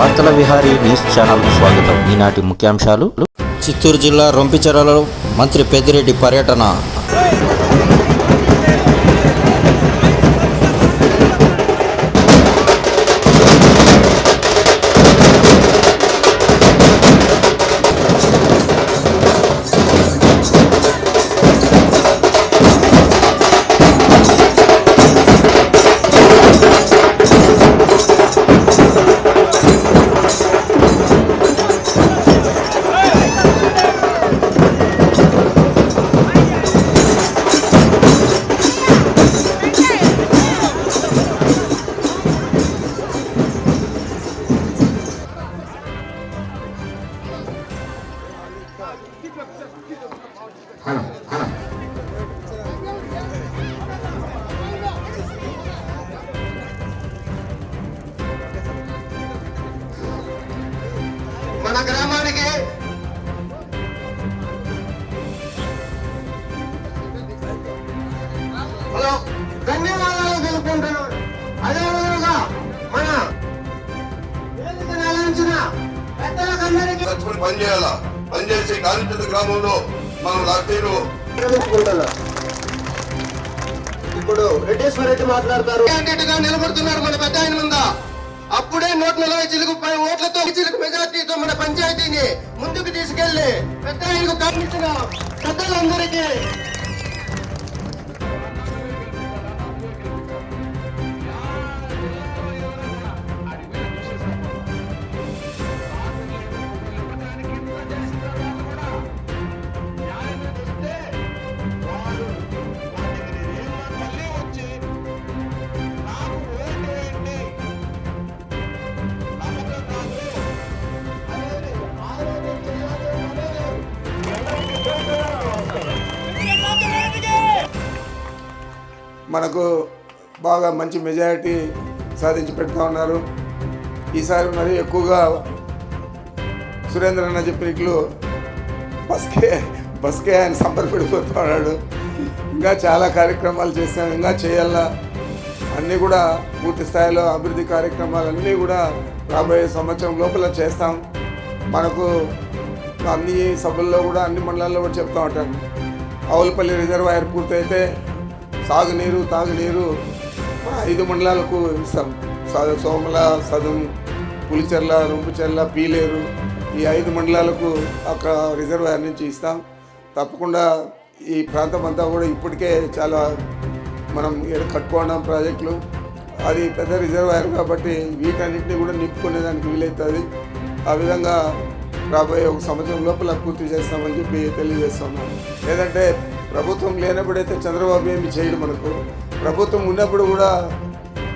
వార్తల Vihari news channel స్వాగతం. ఈనాటి ముఖ్యాంశాలు. చిత్తూరు జిల్లా రొంపిచెరలో మంత్రి పెద్దిరెడ్డి పర్యటన పెద్దలకందరికీ కష్టపడి పని చేయాలా పని చేసి గాలిచెట్టు గ్రామంలో మనం తెలుపుకుంటున్నా ఇప్పుడు రెడ్డేశ్వర రెడ్డి మాట్లాడతారు. నిలబడుతున్నారు మన పెద్ద ఆయన ముందా? అప్పుడే నూట నలభై చిలుకు పై ఓట్లతో చిలుకు మెజార్టీతో మన పంచాయతీని ముందుకు తీసుకెళ్ళి పెద్ద ఆయనకు కనిపించిన పెద్దలందరికీ మనకు బాగా మంచి మెజారిటీ సాధించి పెడతా ఉన్నారు. ఈసారి మరి ఎక్కువగా సురేంద్ర అన్న చెప్పినట్లు బస్కే బస్కే ఆయన సంబరపడిపోతూ ఉన్నాడు. ఇంకా చాలా కార్యక్రమాలు చేస్తాం ఇంకా చేయాలా. అన్నీ కూడా పూర్తి స్థాయిలో అభివృద్ధి కార్యక్రమాలన్నీ కూడా రాబోయే సంవత్సరం లోపల చేస్తాం. మనకు అన్ని సభల్లో కూడా అన్ని మండలాల్లో కూడా చెప్తా ఉంటాను ఆవులపల్లి రిజర్వాయర్ పూర్తయితే సాగునీరు తాగునీరు. ఐదు మండలాలకు ఇస్తాం. సోమల సదుం పులిచెర్ల రుంపుచెర్ల పీలేరు ఈ ఐదు మండలాలకు అక్కడ రిజర్వాయర్ నుంచి ఇస్తాం. తప్పకుండా ఈ ప్రాంతం అంతా కూడా ఇప్పటికే చాలా మనం ఈడ కట్టుకోవడం ప్రాజెక్టులు. అది పెద్ద రిజర్వాయర్ కాబట్టి వీటన్నిటిని కూడా నింపుకునేదానికి వీలవుతుంది ఆ విధంగా రాబోయే ఒక సంవత్సరం లోపల పూర్తి చేస్తామని చెప్పి తెలియజేస్తున్నాం లేదంటే ప్రభుత్వం లేనప్పుడైతే చంద్రబాబు ఏమి చేయడు మనకు. ప్రభుత్వం ఉన్నప్పుడు కూడా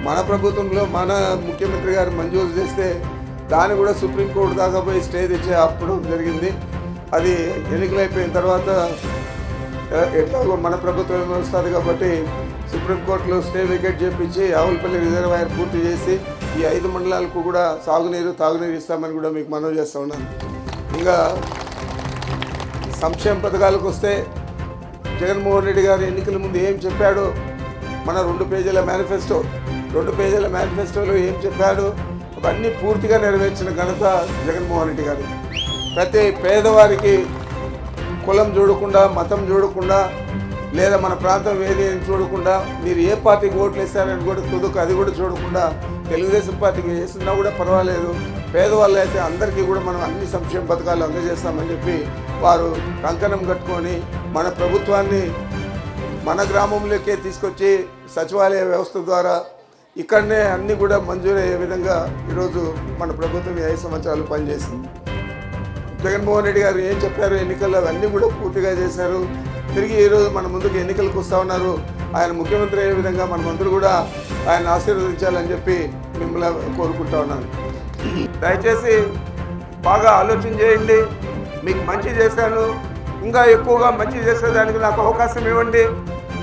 మన ప్రభుత్వంలో మన ముఖ్యమంత్రి గారు మంజూరు చేస్తే దాన్ని కూడా సుప్రీంకోర్టు దాకా పోయి స్టే తెచ్చే అప్పుడు జరిగింది. అది ఎన్నికలు అయిపోయిన తర్వాత ఎట్లాగో మన ప్రభుత్వం వస్తుంది కాబట్టి సుప్రీంకోర్టులో స్టే వికెట్ చేపించి ఆవులపల్లి రిజర్వాయర్ పూర్తి చేసి ఈ ఐదు మండలాలకు కూడా సాగునీరు తాగునీరు ఇస్తామని కూడా మీకు మనవి చేస్తూ ఉన్నాను. ఇంకా సంక్షేమ పథకాలకు వస్తే జగన్మోహన్ రెడ్డి గారు ఎన్నికల ముందు ఏం చెప్పాడు? మన రెండు పేజీల మేనిఫెస్టో రెండు పేజీల మేనిఫెస్టోలో ఏం చెప్పాడు? అవన్నీ పూర్తిగా నెరవేర్చిన ఘనత జగన్మోహన్ రెడ్డి గారు. ప్రతి పేదవారికి కులం చూడకుండా మతం చూడకుండా లేదా మన ప్రాంతం ఏది అని చూడకుండా మీరు ఏ పార్టీకి ఓట్లు వేస్తారని కూడా తుదుకు అది కూడా చూడకుండా తెలుగుదేశం పార్టీకి వేసినా కూడా పర్వాలేదు. పేదవాళ్ళు అయితే అందరికీ కూడా మనం అన్ని సంక్షేమ పథకాలు అందజేస్తామని చెప్పి వారు కంకణం కట్టుకొని మన ప్రభుత్వాన్ని మన గ్రామంలోకే తీసుకొచ్చి సచివాలయ వ్యవస్థ ద్వారా ఇక్కడనే అన్నీ కూడా మంజూరయ్యే విధంగా ఈరోజు మన ప్రభుత్వం ఐదు సంవత్సరాలు పనిచేసింది. జగన్మోహన్ రెడ్డి గారు ఏం చెప్పారు? ఎన్నికల్లో అవన్నీ కూడా పూర్తిగా చేశారు. తిరిగి ఈరోజు మన ముందుకు ఎన్నికలకు వస్తూ ఉన్నారు. ఆయన ముఖ్యమంత్రి అయ్యే విధంగా మనమందరూ కూడా ఆయన ఆశీర్వదించాలని చెప్పి మిమ్మల్ని కోరుకుంటా ఉన్నాను. దయచేసి బాగా ఆలోచన చేయండి. మీకు మంచి చేశాను. ఇంకా ఎక్కువగా మంచి చేసేదానికి నాకు అవకాశం ఇవ్వండి.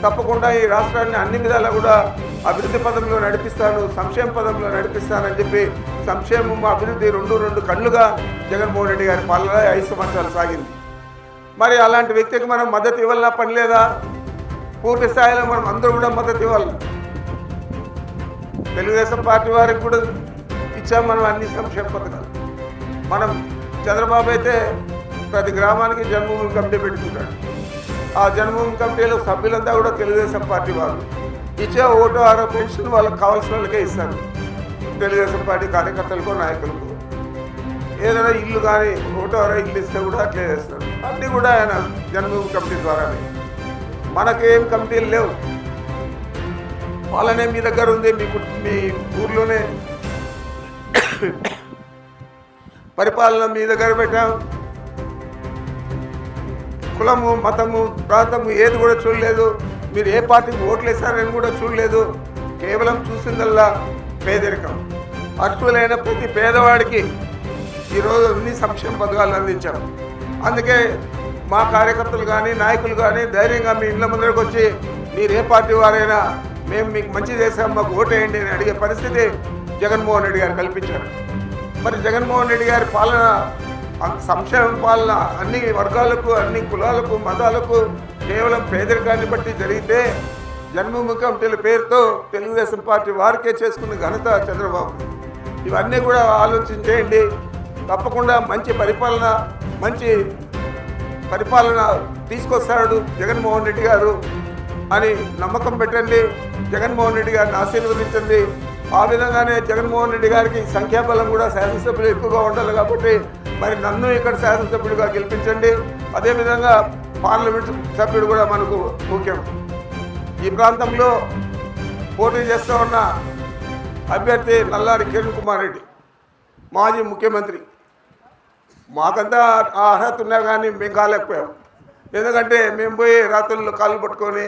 తప్పకుండా ఈ రాష్ట్రాన్ని అన్ని విధాలా కూడా అభివృద్ధి పదంలో నడిపిస్తాను సంక్షేమ పదంలో నడిపిస్తానని చెప్పి సంక్షేమం అభివృద్ధి రెండు రెండు కళ్ళుగా జగన్మోహన్ రెడ్డి గారి పాలన ఐదు సంవత్సరాలు సాగింది. మరి అలాంటి వ్యక్తికి మనం మద్దతు ఇవ్వాలన్నా పని లేదా? పూర్తి స్థాయిలో మనం అందరూ కూడా మద్దతు ఇవ్వాలి. తెలుగుదేశం పార్టీ వారికి కూడా ఇచ్చాం మనం అన్ని సంక్షేమ పథకాలు. మనం చంద్రబాబు అయితే ప్రతి గ్రామానికి జన్మభూమి కమిటీ పెట్టుకుంటాడు. ఆ జన్మభూమి కమిటీలో సభ్యులంతా కూడా తెలుగుదేశం పార్టీ వాళ్ళు. ఇచ్చే ఓటు ఆరో పెన్షన్ వాళ్ళకి కావాల్సిన వాళ్ళకే ఇస్తారు. తెలుగుదేశం పార్టీ కార్యకర్తలకు నాయకులకు. ఏదైనా ఇల్లు కానీ ఓటు ఆరో ఇల్లు ఇస్తే కూడా అట్లే చేస్తారు. అన్నీ కూడా ఆయన జన్మభూమి కమిటీ ద్వారానే. మనకేం కమిటీలు లేవు. వాళ్ళనే మీ దగ్గర ఉంది మీ మీ ఊర్లోనే. పరిపాలన మీ దగ్గర పెట్టాం. కులము మతము ప్రాంతము ఏది కూడా చూడలేదు. మీరు ఏ పార్టీకి ఓట్లు వేస్తారని కూడా చూడలేదు. కేవలం చూసిందల్లా పేదరికం. అర్హులైన ప్రతి పేదవాడికి ఈరోజు అన్ని సంక్షేమ పథకాలు అందించాం. అందుకే మా కార్యకర్తలు కానీ నాయకులు కానీ ధైర్యంగా మీ ఇళ్ళ ముందరకు వచ్చి మీరు ఏ పార్టీ వారైనా మేము మీకు మంచి చేసాం మాకు ఓటేయండి అని అడిగే పరిస్థితి జగన్మోహన్ రెడ్డి గారు కల్పించారు. మరి జగన్మోహన్ రెడ్డి గారి పాలన సంక్షేమ పాలన అన్ని వర్గాలకు అన్ని కులాలకు మతాలకు కేవలం పేదరికాన్ని బట్టి జరిగితే జన్మభూమి కమిటీల పేరుతో తెలుగుదేశం పార్టీ వారికే చేసుకున్న ఘనత చంద్రబాబు. ఇవన్నీ కూడా ఆలోచించేయండి తప్పకుండా మంచి పరిపాలన మంచి పరిపాలన తీసుకొస్తాడు జగన్మోహన్ రెడ్డి గారు అని నమ్మకం పెట్టండి. జగన్మోహన్ రెడ్డి గారిని ఆశీర్వదించండి. ఆ విధంగానే జగన్మోహన్ రెడ్డి గారికి సంఖ్యాబలం కూడా శాసనసభ్యులు ఎక్కువగా ఉండాలి కాబట్టి మరి నన్ను ఇక్కడ శాసనసభ్యుడిగా గెలిపించండి. అదేవిధంగా పార్లమెంట్ సభ్యుడు కూడా మనకు ముఖ్యం. ఈ ప్రాంతంలో పోటీ చేస్తూ ఉన్న అభ్యర్థి నల్లారి కిరణ్ కుమార్ రెడ్డి మాజీ ముఖ్యమంత్రి. మాకంతా ఆ అర్హత ఉన్నా కానీ మేము కాలేకపోయాం. ఎందుకంటే మేము పోయి రాత్రుల్లో కాళ్ళు పట్టుకొని